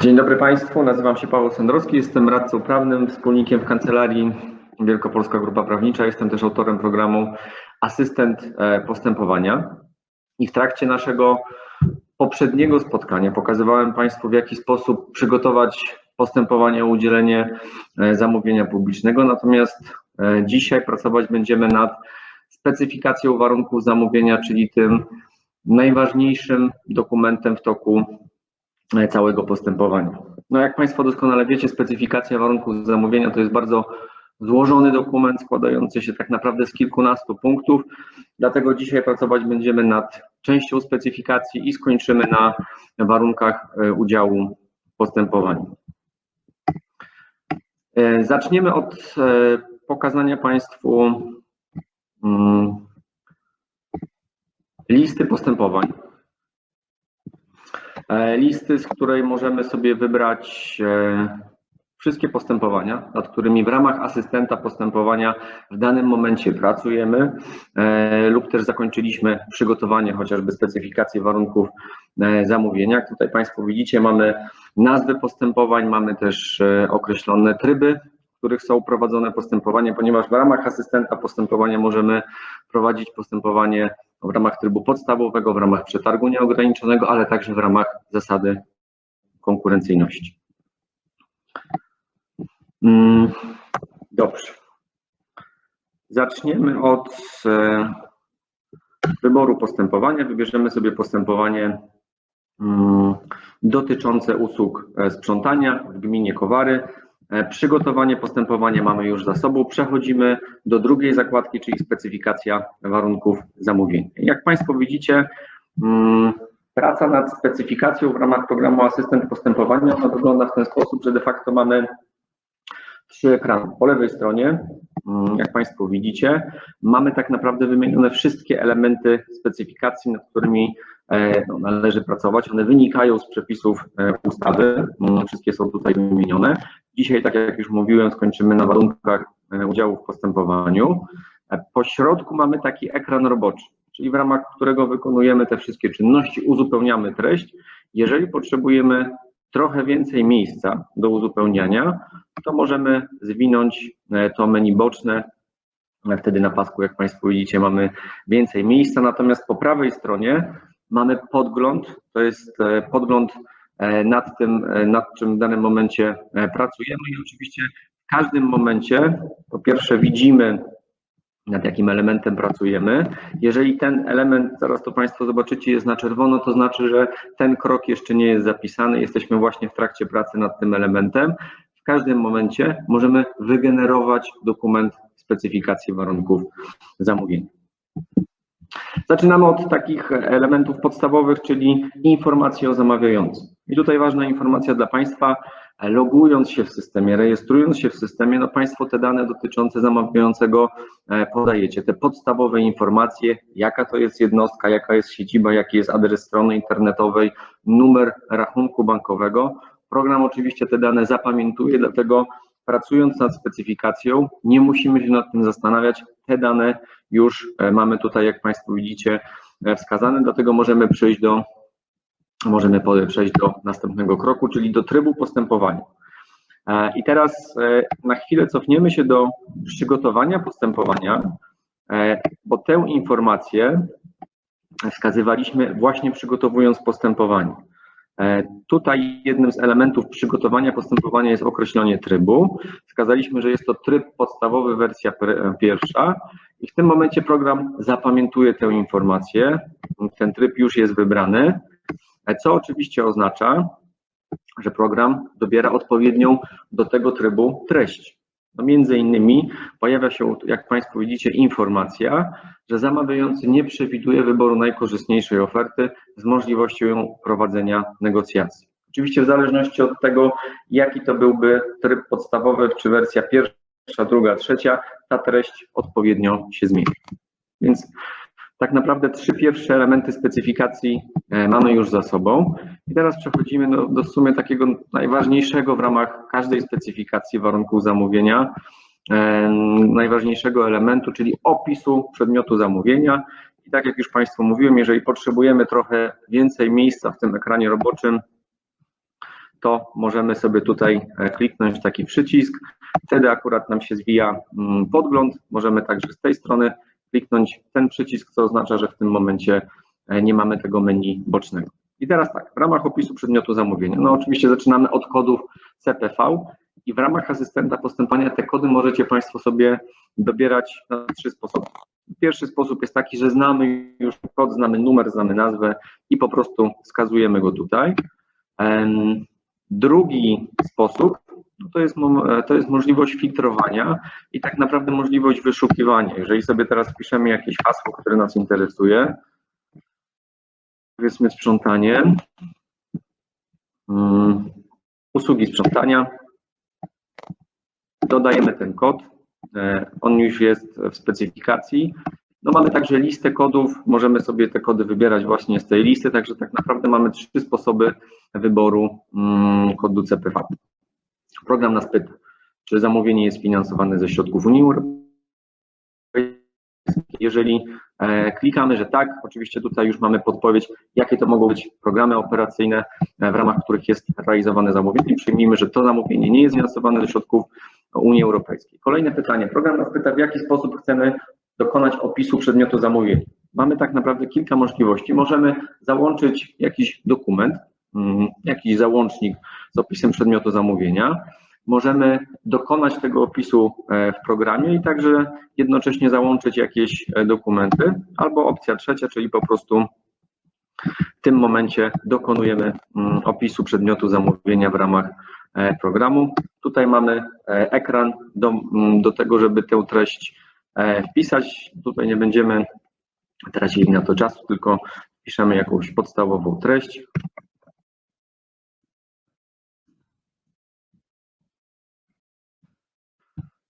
Dzień dobry Państwu, nazywam się Paweł Sędrowski, jestem radcą prawnym, wspólnikiem w kancelarii Wielkopolska Grupa Prawnicza, jestem też autorem programu Asystent e, Postępowania. I w trakcie naszego poprzedniego spotkania pokazywałem Państwu, w jaki sposób przygotować postępowanie o udzielenie e, zamówienia publicznego, natomiast e, dzisiaj pracować będziemy nad specyfikacją warunków zamówienia, czyli tym najważniejszym dokumentem w toku całego postępowania. No jak Państwo doskonale wiecie, specyfikacja warunków zamówienia to jest bardzo złożony dokument składający się tak naprawdę z kilkunastu punktów, dlatego dzisiaj pracować będziemy nad częścią specyfikacji i skończymy na warunkach e, udziału w postępowaniu. E, zaczniemy od pokazania Państwu mm, listy postępowań. E, listy, z której możemy sobie wybrać e, wszystkie postępowania, nad którymi w ramach asystenta postępowania w danym momencie pracujemy e, lub też zakończyliśmy przygotowanie chociażby specyfikacji warunków zamówienia. Jak tutaj Państwo widzicie, mamy nazwy postępowań, mamy też określone tryby, w których są prowadzone postępowania, ponieważ w ramach asystenta postępowania możemy prowadzić postępowanie w ramach trybu podstawowego, w ramach przetargu nieograniczonego, ale także w ramach zasady konkurencyjności. Mm, dobrze. Zaczniemy od e, wyboru postępowania. Wybierzemy sobie postępowanie mm, dotyczące usług e, sprzątania w gminie Kowary. E, przygotowanie postępowania mamy już za sobą. Przechodzimy do drugiej zakładki, czyli specyfikacja warunków zamówienia. Jak Państwo widzicie, mm, praca nad specyfikacją w ramach programu Asystent Postępowania ona wygląda w ten sposób, że de facto mamy trzy ekrany. Po lewej stronie, mm, jak Państwo widzicie, mamy tak naprawdę wymienione wszystkie elementy specyfikacji, nad którymi no, należy pracować. One wynikają z przepisów e, ustawy, mm, wszystkie są tutaj wymienione. Dzisiaj, tak jak już mówiłem, skończymy na warunkach e, udziału w postępowaniu. Po środku mamy taki ekran roboczy, czyli w ramach którego wykonujemy te wszystkie czynności, uzupełniamy treść. Jeżeli potrzebujemy trochę więcej miejsca do uzupełniania, to możemy zwinąć e, to menu boczne. Wtedy na pasku, jak Państwo widzicie, mamy więcej miejsca. Natomiast po prawej stronie mamy podgląd. To jest e, podgląd e, nad tym, nad czym w danym momencie pracujemy i oczywiście w każdym momencie po pierwsze widzimy nad jakim elementem pracujemy. Jeżeli ten element, zaraz to Państwo zobaczycie, jest na czerwono, to znaczy, że ten krok jeszcze nie jest zapisany. Jesteśmy właśnie w trakcie pracy nad tym elementem. W każdym momencie możemy wygenerować dokument specyfikacji warunków zamówienia. Zaczynamy od takich elementów podstawowych, czyli informacji o zamawiającym. I tutaj ważna informacja dla Państwa logując się w systemie, rejestrując się w systemie, no Państwo te dane dotyczące zamawiającego e, podajecie, te podstawowe informacje, jaka to jest jednostka, jaka jest siedziba, jaki jest adres strony internetowej, numer rachunku bankowego. Program oczywiście te dane zapamiętuje, dlatego pracując nad specyfikacją, nie musimy się nad tym zastanawiać. Te dane już e, mamy tutaj, jak Państwo widzicie, e, wskazane, dlatego możemy przejść do możemy przejść do następnego kroku, czyli do trybu postępowania. E, I teraz na chwilę cofniemy się do przygotowania postępowania, bo tę informację wskazywaliśmy właśnie przygotowując postępowanie. Tutaj jednym z elementów przygotowania postępowania jest określenie trybu. Wskazaliśmy, że jest to tryb podstawowy, wersja pierwsza i w tym momencie program zapamiętuje tę informację. Ten tryb już jest wybrany co oczywiście oznacza, że program dobiera odpowiednią do tego trybu treść. No między innymi pojawia się, jak Państwo widzicie, informacja, że zamawiający nie przewiduje wyboru najkorzystniejszej oferty z możliwością prowadzenia negocjacji. Oczywiście w zależności od tego, jaki to byłby tryb podstawowy, czy wersja pierwsza, druga, trzecia, ta treść odpowiednio się zmieni. Więc tak naprawdę trzy pierwsze elementy specyfikacji e, mamy już za sobą. I teraz przechodzimy do, do sumie takiego najważniejszego w ramach każdej specyfikacji warunków zamówienia, e, najważniejszego elementu, czyli opisu przedmiotu zamówienia. I tak jak już Państwu mówiłem, jeżeli potrzebujemy trochę więcej miejsca w tym ekranie roboczym, to możemy sobie tutaj e, kliknąć taki przycisk. Wtedy akurat nam się zwija mm, podgląd. Możemy także z tej strony kliknąć ten przycisk, co oznacza, że w tym momencie e, nie mamy tego menu bocznego. I teraz tak, w ramach opisu przedmiotu zamówienia, no oczywiście zaczynamy od kodów CPV i w ramach asystenta postępowania te kody możecie Państwo sobie dobierać na trzy sposoby. Pierwszy sposób jest taki, że znamy już kod, znamy numer, znamy nazwę i po prostu wskazujemy go tutaj. Drugi sposób no to, jest, to jest możliwość filtrowania i tak naprawdę możliwość wyszukiwania. Jeżeli sobie teraz wpiszemy jakieś hasło, które nas interesuje, powiedzmy sprzątanie, um, usługi sprzątania, dodajemy ten kod, e, on już jest w specyfikacji. No mamy także listę kodów, możemy sobie te kody wybierać właśnie z tej listy, także tak naprawdę mamy trzy sposoby wyboru um, kodu CPV. Program nas pyta, czy zamówienie jest finansowane ze środków Unii Europejskiej. Jeżeli e, klikamy, że tak, oczywiście tutaj już mamy podpowiedź, jakie to mogą być programy operacyjne, e, w ramach których jest realizowane zamówienie. Przyjmijmy, że to zamówienie nie jest finansowane ze środków Unii Europejskiej. Kolejne pytanie. Program nas pyta, w jaki sposób chcemy dokonać opisu przedmiotu zamówienia. Mamy tak naprawdę kilka możliwości. Możemy załączyć jakiś dokument, mm, jakiś załącznik z opisem przedmiotu zamówienia. Możemy dokonać tego opisu e, w programie i także jednocześnie załączyć jakieś e, dokumenty, albo opcja trzecia, czyli po prostu w tym momencie dokonujemy mm, opisu przedmiotu zamówienia w ramach e, programu. Tutaj mamy ekran do, mm, do tego, żeby tę treść wpisać. Tutaj nie będziemy tracili na to czasu, tylko piszemy jakąś podstawową treść.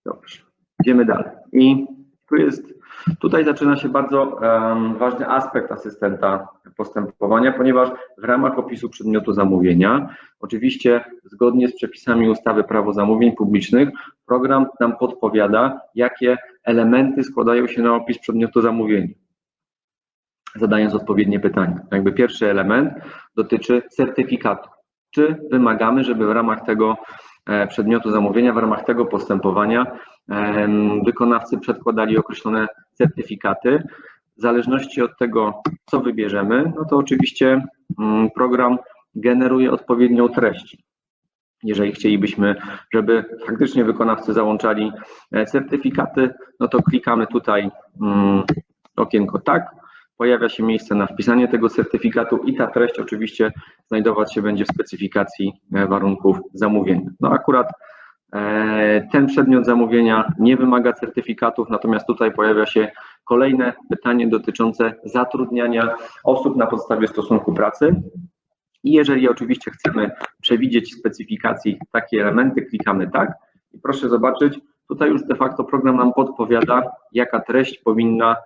Dobrze, idziemy dalej. I tu jest, tutaj zaczyna się bardzo um, ważny aspekt asystenta postępowania, ponieważ w ramach opisu przedmiotu zamówienia, oczywiście zgodnie z przepisami ustawy Prawo Zamówień Publicznych, program nam podpowiada, jakie elementy składają się na opis przedmiotu zamówienia. Zadając odpowiednie pytanie. Jakby pierwszy element dotyczy certyfikatu. Czy wymagamy, żeby w ramach tego przedmiotu zamówienia. W ramach tego postępowania wykonawcy przedkładali określone certyfikaty. W zależności od tego, co wybierzemy, no to oczywiście mm, program generuje odpowiednią treść. Jeżeli chcielibyśmy, żeby faktycznie wykonawcy załączali e, certyfikaty, no to klikamy tutaj mm, okienko tak, pojawia się miejsce na wpisanie tego certyfikatu i ta treść oczywiście znajdować się będzie w specyfikacji e, warunków zamówienia. No akurat e, ten przedmiot zamówienia nie wymaga certyfikatów, natomiast tutaj pojawia się kolejne pytanie dotyczące zatrudniania osób na podstawie stosunku pracy. I jeżeli oczywiście chcemy przewidzieć w specyfikacji takie elementy, klikamy tak i proszę zobaczyć, tutaj już de facto program nam podpowiada, jaka treść powinna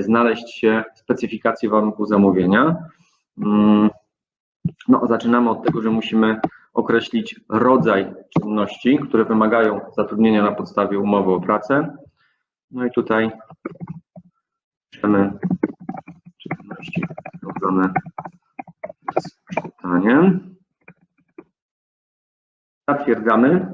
znaleźć się w specyfikacji warunków zamówienia. Mm, no, zaczynamy od tego, że musimy określić rodzaj czynności, które wymagają zatrudnienia na podstawie umowy o pracę. No i tutaj piszemy czynności związane z czytaniem. Zatwierdzamy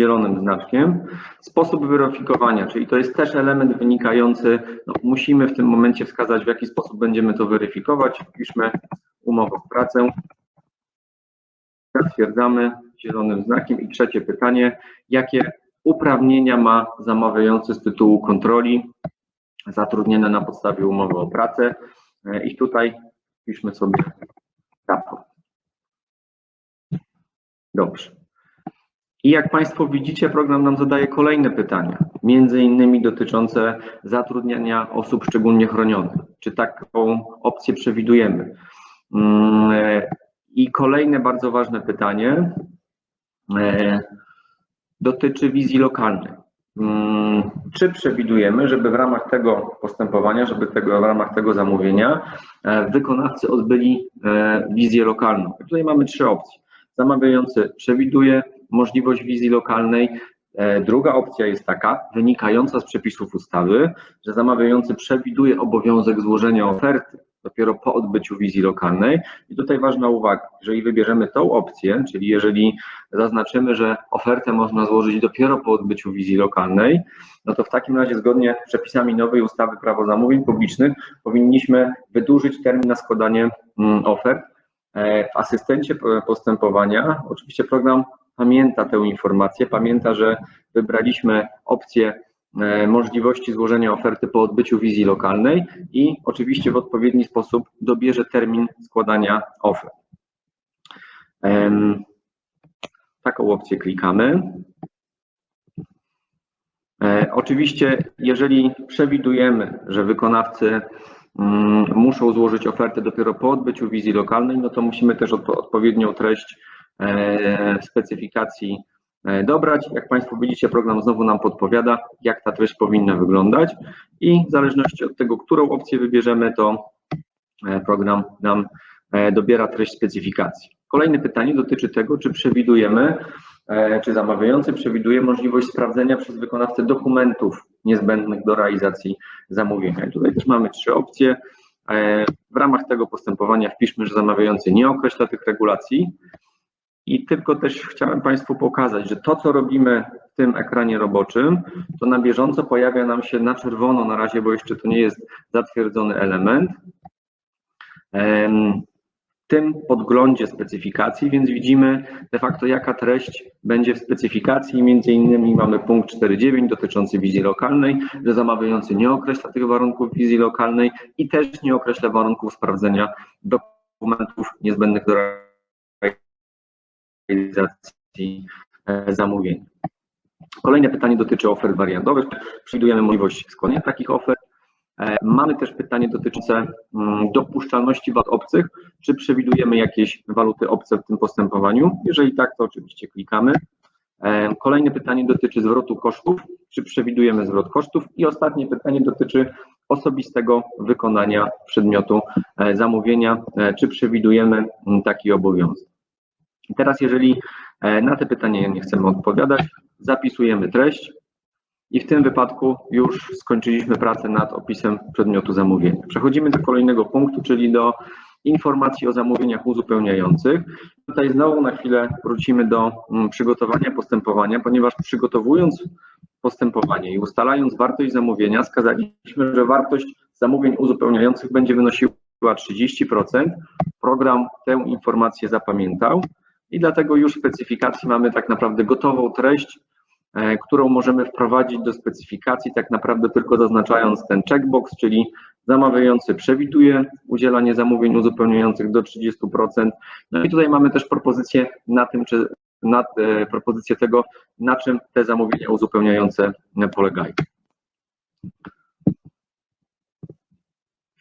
zielonym znaczkiem. Sposób weryfikowania, czyli to jest też element wynikający, no, musimy w tym momencie wskazać, w jaki sposób będziemy to weryfikować. Wpiszmy umowę o pracę. Zatwierdzamy zielonym znakiem. I trzecie pytanie, jakie uprawnienia ma zamawiający z tytułu kontroli zatrudnione na podstawie umowy o pracę. I tutaj wpiszmy sobie raport. Dobrze. I jak Państwo widzicie, program nam zadaje kolejne pytania, między innymi dotyczące zatrudniania osób szczególnie chronionych. Czy taką opcję przewidujemy? Mm, I kolejne bardzo ważne pytanie e, dotyczy wizji lokalnej. Mm, czy przewidujemy, żeby w ramach tego postępowania, żeby tego, w ramach tego zamówienia e, wykonawcy odbyli e, wizję lokalną? Tutaj mamy trzy opcje. Zamawiający przewiduje, możliwość wizji lokalnej. E, druga opcja jest taka, wynikająca z przepisów ustawy, że zamawiający przewiduje obowiązek złożenia oferty dopiero po odbyciu wizji lokalnej. I tutaj ważna uwaga, jeżeli wybierzemy tą opcję, czyli jeżeli zaznaczymy, że ofertę można złożyć dopiero po odbyciu wizji lokalnej, no to w takim razie zgodnie z przepisami nowej ustawy Prawo zamówień publicznych powinniśmy wydłużyć termin na składanie mm, ofert. E, W asystencie p- postępowania oczywiście program pamięta tę informację, pamięta, że wybraliśmy opcję e, możliwości złożenia oferty po odbyciu wizji lokalnej i oczywiście w odpowiedni sposób dobierze termin składania ofert. Taką opcję klikamy. E, Oczywiście, jeżeli przewidujemy, że wykonawcy mm, muszą złożyć ofertę dopiero po odbyciu wizji lokalnej, no to musimy też odpo- odpowiednią treść specyfikacji e, dobrać. Jak Państwo widzicie, program znowu nam podpowiada, jak ta treść powinna wyglądać i w zależności od tego, którą opcję wybierzemy, to e, program nam e, dobiera treść specyfikacji. Kolejne pytanie dotyczy tego, czy przewidujemy, e, czy zamawiający przewiduje możliwość sprawdzenia przez wykonawcę dokumentów niezbędnych do realizacji zamówienia. I tutaj też mamy trzy opcje. E, W ramach tego postępowania wpiszmy, że zamawiający nie określa tych regulacji. I tylko też chciałem Państwu pokazać, że to, co robimy w tym ekranie roboczym, to na bieżąco pojawia nam się na czerwono na razie, bo jeszcze to nie jest zatwierdzony element. Em, W tym podglądzie specyfikacji, więc widzimy de facto jaka treść będzie w specyfikacji. Między innymi mamy punkt 4.9 dotyczący wizji lokalnej, że zamawiający nie określa tych warunków wizji lokalnej i też nie określa warunków sprawdzenia dokumentów niezbędnych do realizacji e, zamówienia. Kolejne pytanie dotyczy ofert wariantowych. Przewidujemy możliwość składania takich ofert. E, Mamy też pytanie dotyczące mm, dopuszczalności walut obcych. Czy przewidujemy jakieś waluty obce w tym postępowaniu? Jeżeli tak, to oczywiście klikamy. E, Kolejne pytanie dotyczy zwrotu kosztów. Czy przewidujemy zwrot kosztów? I ostatnie pytanie dotyczy osobistego wykonania przedmiotu zamówienia. Czy przewidujemy mm, taki obowiązek? I Teraz, jeżeli e, na te pytania nie chcemy odpowiadać, zapisujemy treść i w tym wypadku już skończyliśmy pracę nad opisem przedmiotu zamówienia. Przechodzimy do kolejnego punktu, czyli do informacji o zamówieniach uzupełniających. Tutaj znowu na chwilę wrócimy do mm, przygotowania postępowania, ponieważ przygotowując postępowanie i ustalając wartość zamówienia, skazaliśmy, że wartość zamówień uzupełniających będzie wynosiła 30%. Program tę informację zapamiętał i dlatego już w specyfikacji mamy tak naprawdę gotową treść, e, którą możemy wprowadzić do specyfikacji, tak naprawdę tylko zaznaczając ten checkbox, czyli zamawiający przewiduje udzielanie zamówień uzupełniających do 30%. No i tutaj mamy też propozycję na tym, czy na, e, propozycję tego, na czym te zamówienia uzupełniające polegają.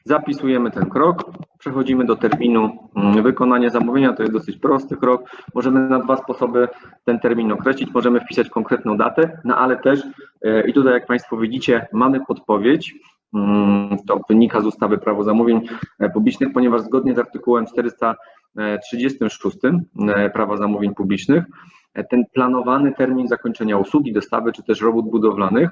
Zapisujemy ten krok, przechodzimy do terminu mm, wykonania zamówienia. To jest dosyć prosty krok. Możemy na dwa sposoby ten termin określić. Możemy wpisać konkretną datę, no ale też, e, i tutaj jak Państwo widzicie, mamy podpowiedź. Mm, To wynika z ustawy Prawo Zamówień e, Publicznych, ponieważ zgodnie z artykułem 436 e, Prawa Zamówień Publicznych, ten planowany termin zakończenia usługi, dostawy czy też robót budowlanych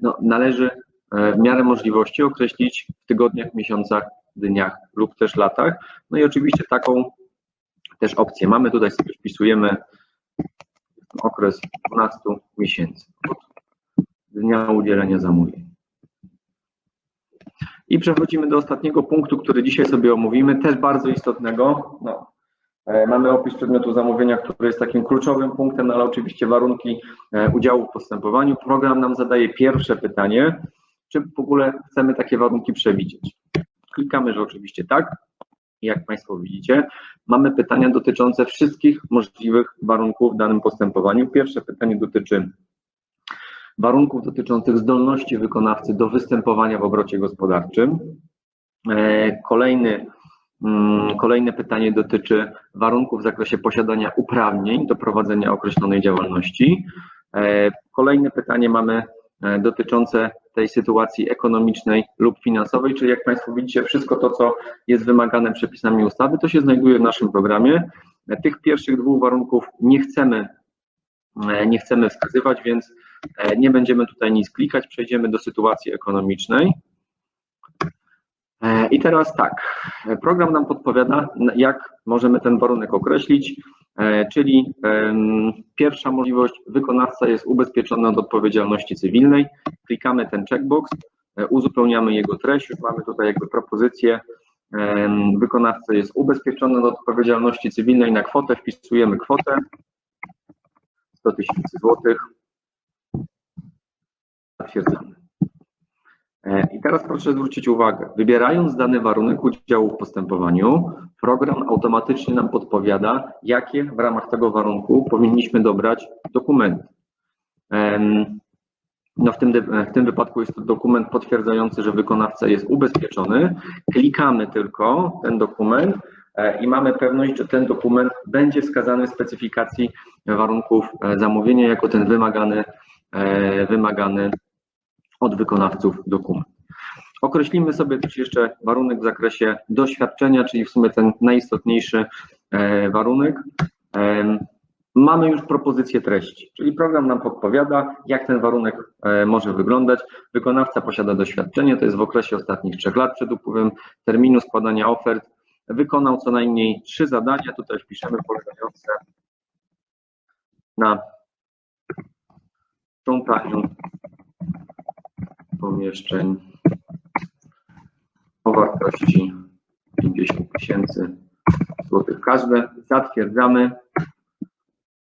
no, należy w miarę możliwości określić w tygodniach, miesiącach, dniach lub też latach. No i oczywiście taką też opcję mamy. Tutaj sobie wpisujemy okres 12 miesięcy od dnia udzielenia zamówień. I przechodzimy do ostatniego punktu, który dzisiaj sobie omówimy, też bardzo istotnego. No, e, mamy opis przedmiotu zamówienia, który jest takim kluczowym punktem, no ale oczywiście warunki e, udziału w postępowaniu. Program nam zadaje pierwsze pytanie, czy w ogóle chcemy takie warunki przewidzieć. Klikamy, że oczywiście tak. Jak Państwo widzicie, mamy pytania dotyczące wszystkich możliwych warunków w danym postępowaniu. Pierwsze pytanie dotyczy warunków dotyczących zdolności wykonawcy do występowania w obrocie gospodarczym. E, Kolejny, mm, kolejne pytanie dotyczy warunków w zakresie posiadania uprawnień do prowadzenia określonej działalności. E, Kolejne pytanie mamy e, dotyczące tej sytuacji ekonomicznej lub finansowej, czyli jak Państwo widzicie, wszystko to, co jest wymagane przepisami ustawy, to się znajduje w naszym programie. Tych pierwszych dwóch warunków nie chcemy, e, nie chcemy wskazywać, więc e, nie będziemy tutaj nic klikać, przejdziemy do sytuacji ekonomicznej. E, I teraz tak, program nam podpowiada, jak możemy ten warunek określić, e, czyli pierwsza możliwość, wykonawca jest ubezpieczony od odpowiedzialności cywilnej, klikamy ten checkbox, e, uzupełniamy jego treść, już mamy tutaj jakby propozycję, wykonawca jest ubezpieczony od odpowiedzialności cywilnej, na kwotę wpisujemy kwotę. 100 tysięcy złotych, zatwierdzamy. E, I teraz proszę zwrócić uwagę, wybierając dany warunek udziału w postępowaniu, program automatycznie nam podpowiada, jakie w ramach tego warunku powinniśmy dobrać dokumenty. No w tym, w tym wypadku jest to dokument potwierdzający, że wykonawca jest ubezpieczony. Klikamy tylko ten dokument e, i mamy pewność, że ten dokument będzie wskazany w specyfikacji warunków e, zamówienia jako ten wymagany, wymagany od wykonawców dokument. Określimy sobie też jeszcze warunek w zakresie doświadczenia, czyli w sumie ten najistotniejszy e, warunek. Mamy już propozycję treści, czyli program nam podpowiada, jak ten warunek e, może wyglądać. Wykonawca posiada doświadczenie, to jest w okresie ostatnich trzech lat przed upływem terminu składania ofert. Wykonał co najmniej trzy zadania, tutaj wpiszemy polegające na sprzątaniu pomieszczeń o wartości 50 tysięcy złotych każde. Zatwierdzamy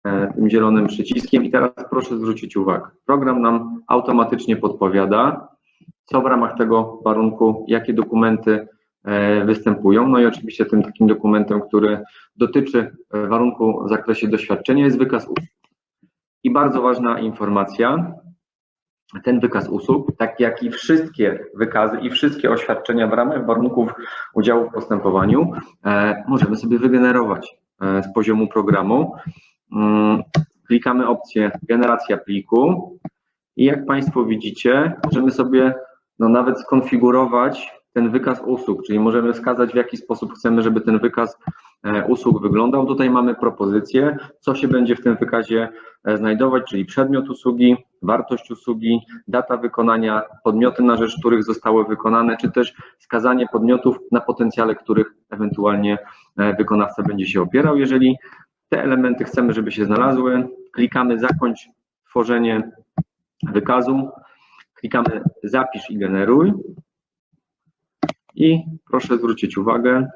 e, tym zielonym przyciskiem i teraz proszę zwrócić uwagę. Program nam automatycznie podpowiada, co w ramach tego warunku, jakie dokumenty e, występują. No i oczywiście tym takim dokumentem, który dotyczy e, warunku w zakresie doświadczenia jest wykaz usług. I bardzo ważna informacja, ten wykaz usług, tak jak i wszystkie wykazy i wszystkie oświadczenia w ramach warunków udziału w postępowaniu e, możemy sobie wygenerować e, z poziomu programu. Mm, Klikamy opcję generacja pliku i jak Państwo widzicie, możemy sobie no, nawet skonfigurować ten wykaz usług, czyli możemy wskazać w jaki sposób chcemy, żeby ten wykaz usług wyglądał. Tutaj mamy propozycję, co się będzie w tym wykazie e, znajdować, czyli przedmiot usługi, wartość usługi, data wykonania, podmioty, na rzecz których zostały wykonane, czy też wskazanie podmiotów, na potencjale których ewentualnie e, wykonawca będzie się opierał. Jeżeli te elementy chcemy, żeby się znalazły, klikamy zakończ tworzenie wykazu, klikamy zapisz i generuj i proszę zwrócić uwagę,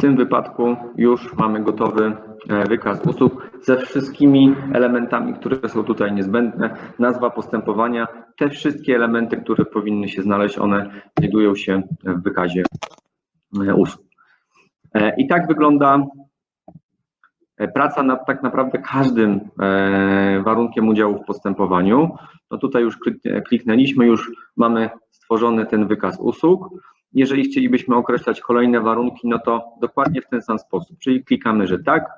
W tym wypadku już mamy gotowy e, wykaz usług ze wszystkimi elementami, które są tutaj niezbędne. Nazwa postępowania, te wszystkie elementy, które powinny się znaleźć, one znajdują się w wykazie e, usług. E, I tak wygląda praca nad tak naprawdę każdym warunkiem udziału w postępowaniu. No tutaj już kliknęliśmy, już mamy stworzony ten wykaz usług. Jeżeli chcielibyśmy określać kolejne warunki, no to dokładnie w ten sam sposób, czyli klikamy, że tak,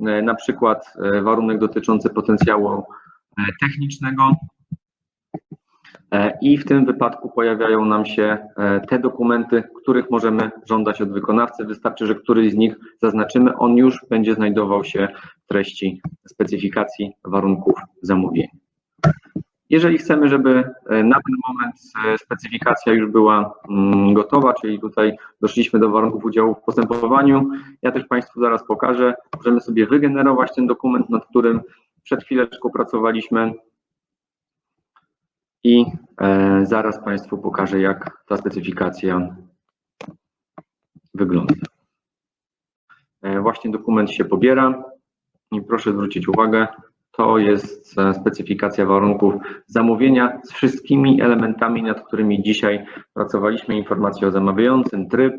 e, na przykład e, warunek dotyczący potencjału e, technicznego i w tym wypadku pojawiają nam się te dokumenty, których możemy żądać od wykonawcy. Wystarczy, że któryś z nich zaznaczymy, on już będzie znajdował się w treści specyfikacji warunków zamówienia. Jeżeli chcemy, żeby e, na ten moment e, specyfikacja już była mm, gotowa, czyli tutaj doszliśmy do warunków udziału w postępowaniu, ja też Państwu zaraz pokażę, możemy sobie wygenerować ten dokument, nad którym przed chwileczką pracowaliśmy i e, zaraz Państwu pokażę, jak ta specyfikacja wygląda. Właśnie dokument się pobiera i proszę zwrócić uwagę, to jest e, specyfikacja warunków zamówienia z wszystkimi elementami, nad którymi dzisiaj pracowaliśmy. Informacje o zamawiającym, tryb,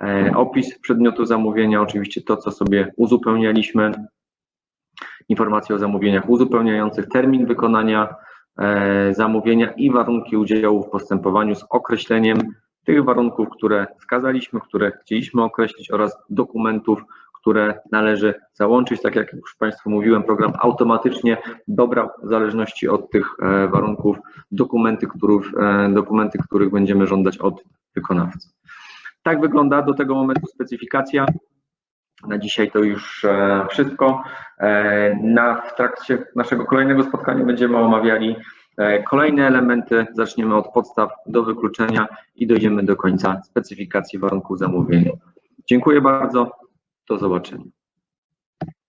e, opis przedmiotu zamówienia, oczywiście to, co sobie uzupełnialiśmy, informacje o zamówieniach uzupełniających, termin wykonania e, zamówienia i warunki udziału w postępowaniu z określeniem tych warunków, które wskazaliśmy, które chcieliśmy określić oraz dokumentów, które należy załączyć. Tak jak już Państwu mówiłem, program automatycznie dobrał w zależności od tych e, warunków dokumenty, których, e, dokumenty, których będziemy żądać od wykonawcy. Tak wygląda do tego momentu specyfikacja. Na dzisiaj to już e, wszystko. Na, w trakcie naszego kolejnego spotkania będziemy omawiali kolejne elementy. Zaczniemy od podstaw do wykluczenia i dojdziemy do końca specyfikacji warunków zamówienia. Dziękuję bardzo. Do zobaczenia.